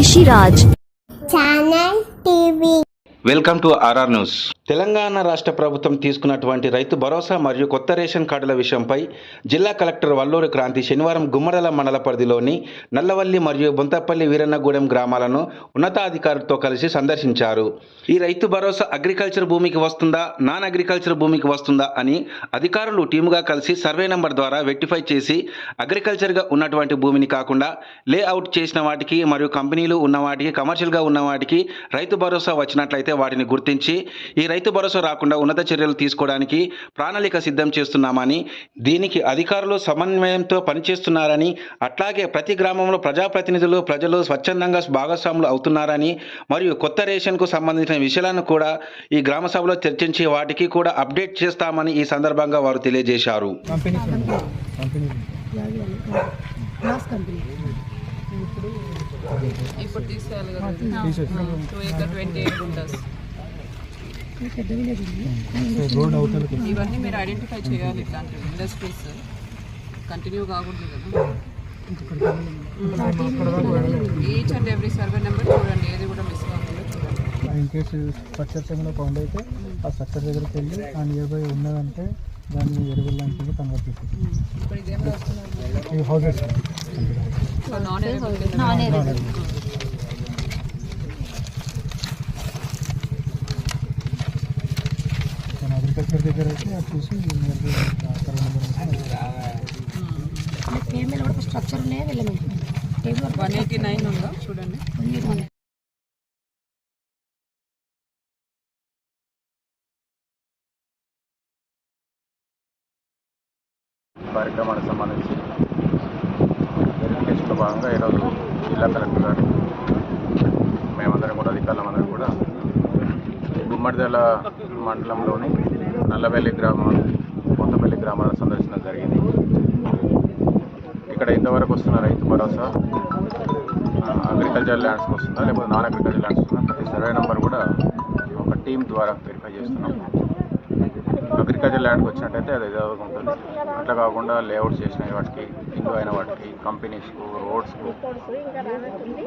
Rishiraj channel TV welcome to R R news Telangana రాష్ట్ర ప్రభుత్వం తీసుకున్నటువంటి రైతు భరోసా మరియు కొత్త రేషన్ కార్డుల విషయంపై జిల్లా కలెక్టర్ వల్లూరు క్రాంతి శనివారం గుమ్మడల మండల పరిధిలోని నల్లవల్లి మరియు బొంతపల్లి వీరన్నగూడెం గ్రామాలను ఉన్నతాధికారులతో కలిసి సందర్శించారు. ఈ రైతు భరోసా అగ్రికల్చర్ భూమికి వస్తుందా? నాన్ అగ్రికల్చర్ భూమికి వస్తుందా? అని అధికారులు టీముగా కలిసి సర్వే నంబర్ ద్వారా వెరిఫై చేసి అగ్రికల్చర్గా ఉన్నటువంటి భూమిని కాకుండా లేఅవుట్ చేసిన వాటికి మరియు కంపెనీలు ఉన్న వాటికి కమర్షియల్గా ఉన్న వాటికి రైతు భరోసా వచ్చినట్లయితే వాటిని గుర్తించి ఈ రైతు భరోసా రాకుండా ఉన్నత చర్యలు తీసుకోవడానికి ప్రణాళిక సిద్ధం చేస్తున్నామని దీనికి అధికారులు సమన్వయంతో పనిచేస్తున్నారని అట్లాగే ప్రతి గ్రామంలో ప్రజాప్రతినిధులు ప్రజలు స్వచ్ఛందంగా భాగస్వాములు అవుతున్నారని మరియు కొత్త రేషన్కు సంబంధించిన విషయాలను కూడా ఈ గ్రామ సభలో చర్చించి వాటికి కూడా అప్డేట్ చేస్తామని ఈ సందర్భంగా వారు తెలియజేశారు. ఇప్పుడు తీసేయాలి కదా. టూ ఏకర్ ట్వంటీ ఎయిట్ ఉంటుంది ఇవన్నీ మీరు ఐడెంటిఫై చేయాలి ఇట్లాంటి ఇండస్ట్రీస్ కంటిన్యూ కాకూడదు కదా. Each and every survey number చూడండి ఏది కూడా మిస్ కాకుండా చూడండి. ఇన్ కేసు స్ట్రక్చర్స్ ఏమైనా ఫౌండ్ అయితే ఆ స్ట్రక్చర్ దగ్గరికి వెళ్ళి ఆ నియర్ బై ఉన్నదంటే దాన్ని ఎరువుల లాంటివి కన్వర్ట్ చేసేది ఇప్పుడు ఇదేం రాస్తున్నారు? ఈ houses so non arable agriculture దగ్గర అయితే అది చూసి సర్వే నెంబర్ స్ట్రక్చర్ ఉన్నాయి వన్ ఎయిటీ నైన్ ఉందా? చూడండి. కార్యక్రమానికి సంబంధించి వెరిఫికేషన్లో భాగంగా ఈరోజు జిల్లా కలెక్టర్ గారు మేమందరం కూడా అధికారులందరం కూడా గుమ్మడిదల మండలంలోని నల్లవెల్లి గ్రామం కొత్తపల్లి గ్రామాల సందర్శన జరిగింది. ఇక్కడ ఇంతవరకు వస్తున్న రైతు భరోసా అగ్రికల్చర్ ల్యాండ్స్కి వస్తుందా లేకపోతే నాన్ అగ్రికల్చర్ ల్యాండ్స్ వస్తుందా? ప్రతి సర్వే నెంబర్ కూడా ఒక టీం ద్వారా వెరిఫై చేస్తున్నాం. అగ్రికల్చర్ ల్యాండ్కి వచ్చినట్టయితే అది ఏదో ఉంటుంది. అట్లా కాకుండా లేఅవుట్ చేసిన వాటికి ఇందు అయిన వాటికి కంపెనీస్కు రోడ్స్కు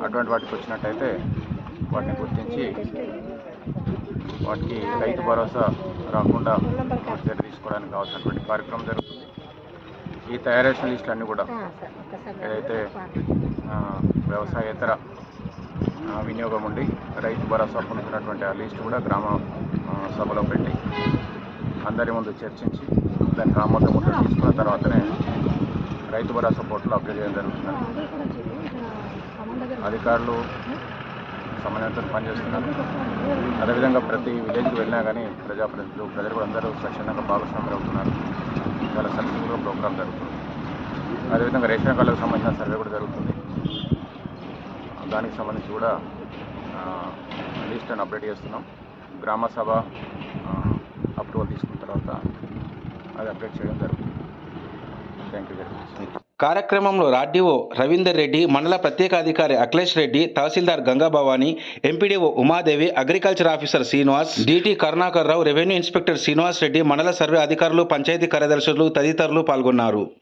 అటువంటి వాటికి వచ్చినట్టయితే వాటిని గుర్తించి వాటికి రైతు భరోసా రాకుండా చర్య తీసుకోవడానికి కావాల్సినటువంటి కార్యక్రమం జరుగుతుంది. ఈ తయారు చేసిన లిస్టులు అన్నీ కూడా ఏదైతే వ్యవసాయేతర వినియోగం ఉండి రైతు భరోసా పొందుతున్నటువంటి ఆ లిస్టు కూడా గ్రామ సభలో పెట్టి అందరి ముందు చర్చించి దానికి ఆమోద ముద్ర తీసుకున్న తర్వాతనే రైతు భరోసా పోర్టల్ అప్లై చేయడం జరుగుతుంది. అధికారులు సమన్వయంతో పనిచేస్తున్నారు. అదేవిధంగా ప్రతి విలేజ్కి వెళ్ళినా కానీ ప్రజాప్రతినిధులు ప్రజలు కూడా అందరూ స్వచ్ఛందంగా భాగస్వాములు అవుతున్నారు. చాలా సక్సెస్ఫుల్గా ప్రోగ్రామ్ జరుగుతుంది. అదేవిధంగా రేషన్ కార్డులకు సంబంధించిన సర్వే కూడా జరుగుతుంది. దానికి సంబంధించి కూడా లిస్ట్ అని అప్డేట్ చేస్తున్నాం. గ్రామ సభ అప్రూవల్ తీసుకున్న తర్వాత అది అప్డేట్ చేయడం జరుగుతుంది. Thank you very much. కార్యక్రమంలో రాడ్డిఓ రవీందర్ రెడ్డి మండల ప్రత్యేక అధికారి Akhilesh Reddy tahsildar Gangabhavani MPDO Umadevi agriculture officer Srinivas DT Karunakar Rao revenue inspector Srinivas Reddy mandal survey అధికారులు పంచాయతీ కార్యదర్శులు తదితరులు పాల్గొన్నారు.